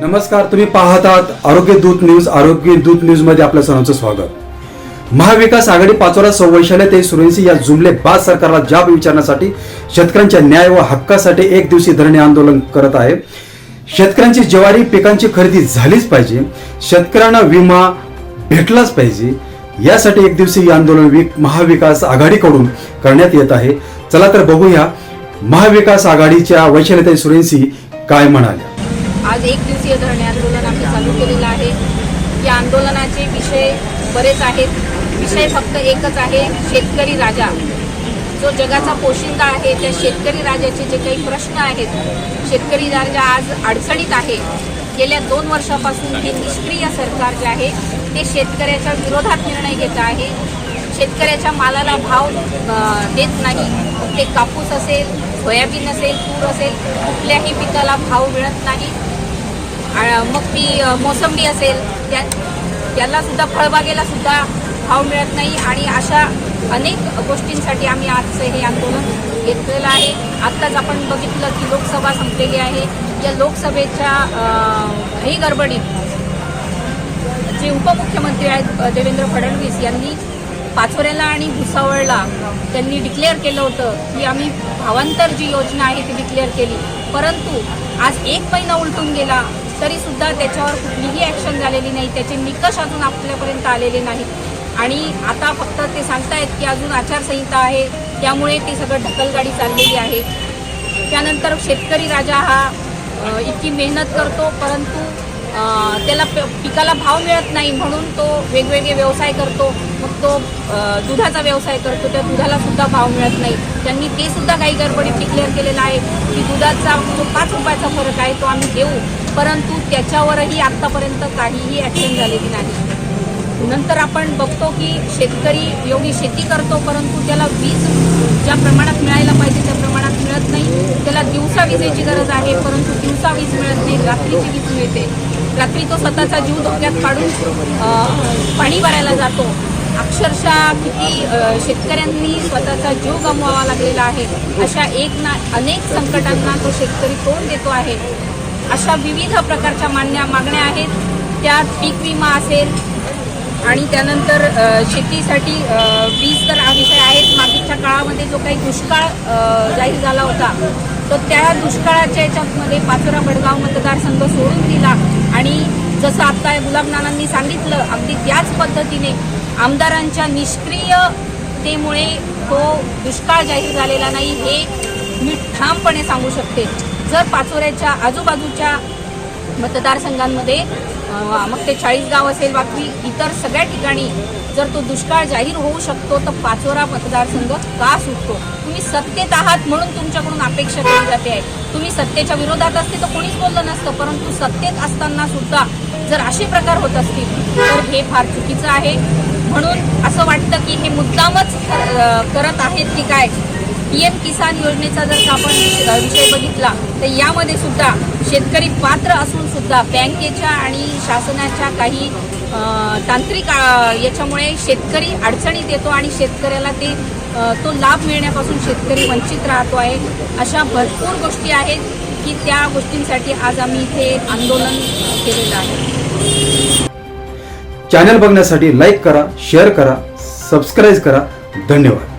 नमस्कार तुम्ही पाहत आहात आरोग्य दूत न्यूज आरोग्य दूत न्यूजमध्ये आपल्या सर्वांचं स्वागत. महाविकास आघाडी पाचोरा सौवैशाल्य ते सुरेंसी या जुमले बाद सरकारला जाब विचारण्यासाठी शेतकऱ्यांच्या न्याय व हक्कासाठी एक दिवसी धरणे आंदोलन करत आहे. शेतकऱ्यांची ज्वारी पिकांची खरेदी झालीच पाहिजे. शेतकऱ्यांना विमा भेटलाच पाहिजे. यासाठी एक दिवसीय आंदोलन वि- महाविकास आघाडीकडून करण्यात येत आहे. चला तर बघूया महाविकास आघाडीच्या वैशालीताई सुरेंसी काय म्हणाल्या. आज एक दिवसीय धरणे आंदोलन आम्ही चालू केलेलं आहे. या आंदोलनाचे विषय बरेच आहेत. विषय फक्त एकच आहे शेतकरी राजा. जो जगाचा पोशिंदा आहे त्या शेतकरी राजाचे जे काही प्रश्न आहेत शेतकरी राजा आज अडचणीत आहे. गेल्या दोन वर्षापासून हे निष्क्रिय सरकार जे आहे ते शेतकऱ्याच्या विरोधात निर्णय घेत आहे. शेतकऱ्याच्या मालाला भाव देत नाही. ते कापूस असेल सोयाबीन असेल तूर असेल कुठल्याही पिकाला भाव मिळत नाही. मग ती मोसंबी असेल त्या त्याला सुद्धा फळबागेला सुद्धा भाव मिळत नाही आणि अशा अनेक गोष्टींसाठी आम्ही आजचं हे आंदोलन घेतलेलं आहे. आत्ताच आपण बघितलं की लोकसभा संपलेली आहे. या लोकसभेच्या ही गडबडीत जे उपमुख्यमंत्री आहेत देवेंद्र फडणवीस यांनी पाचोऱ्याला आणि भुसावळला त्यांनी डिक्लेअर केलं होतं की आम्ही भावांतर जी योजना आहे ती डिक्लेअर केली. परंतु आज एक महिना उलटून गेला. तरी सुद्धा त्याच्यावर कुठलीही ॲक्शन झालेली नाही. त्याचे निकष अजून आपल्यापर्यंत आलेले नाहीत. आणि आता फक्त ते सांगतायत की अजून आचारसंहिता आहे. त्यामुळे ते सगळं ढकलगाडी चाललेली आहे. त्यानंतर शेतकरी राजा हा इतकी मेहनत करतो परंतु त्याला प- पिकाला भाव मिळत नाही म्हणून तो वेगवेगळे व्यवसाय करतो. मग तो दुधाचा व्यवसाय करतो. त्या दुधाला सुद्धा भाव मिळत नाही. त्यांनी ते सुद्धा काही गडबडीत डिक्लेअर केलेलं आहे की दुधाचा जो पाच रुपयाचा फरक आहे तो आम्ही देऊ. परंतु त्याच्यावरही आत्तापर्यंत काहीही ॲक्शन झालेली नाही. नंतर आपण बघतो की शेतकरी योगी शेती करतो परंतु त्याला वीज ज्या प्रमाणात मिळायला पाहिजे त्या प्रमाणात मिळत नाही. त्याला दिवसा विजेची गरज आहे परंतु दिवसा वीज मिळत नाही रात्रीची वीज मिळते. रात्री तो स्वतःचा जीव धोक्यात काढून पाणी भरायला जातो. अक्षरशः किती शेतकऱ्यांनी स्वतःचा जीव गमवावा लागलेला आहे. अशा एक ना अनेक संकटांना तो शेतकरी तोंड देतो आहे. अशा विविध प्रकारच्या मान्या मागण्या आहेत. त्यात पीक विमा असेल आणि त्यानंतर शेतीसाठी वीज तर हा विषय आहेच. मागीच्या काळामध्ये जो काही दुष्काळ जाहीर झाला होता तर त्या दुष्काळाच्या याच्यामध्ये पाचोरा बडगाव मतदारसंघ सोडून दिला. आणि जसं आता गुलाब नानांनी सांगितलं अगदी त्याच पद्धतीने आमदारांच्या निष्क्रियतेमुळे तो दुष्काळ जाहीर झालेला नाही हे मी ठामपणे सांगू शकते. जर पाचोऱ्याच्या आजूबाजूच्या मतदारसंघांमध्ये मग ते चाळीस गाव असेल बाकी इतर सगळ्या ठिकाणी जर तो दुष्काळ जाहीर होऊ शकतो तर पाचोरा मतदारसंघ का सुटतो? तुम्ही सत्तेत आहात म्हणून तुमच्याकडून अपेक्षा केली जाते. आहे तुम्ही सत्तेच्या विरोधात असते तर कोणीच बोललं नसतं परंतु सत्तेत असताना सुद्धा जर असे प्रकार होत असतील तर हे फार चुकीचं आहे. म्हणून असं वाटतं की हे मुद्दामच करत आहेत की काय? पी एम किसान योजनेचा जर का आपण विषय बघितला तर यामध्ये सुद्धा शेतकरी पात्र असून सुद्धा बँकेच्या आणि शासनाच्या काही तांत्रिक याच्यामुळे शेतकरी अडचणीत येतो आणि शेतकऱ्याला ते तो लाभ मिळण्यापासून शेतकरी वंचित राहतो आहे. अशा भरपूर गोष्टी आहेत की त्या गोष्टींसाठी आज आम्ही इथे आंदोलन केलेलं आहे. चॅनल बघण्यासाठी लाईक करा शेअर करा सबस्क्राईब करा. धन्यवाद.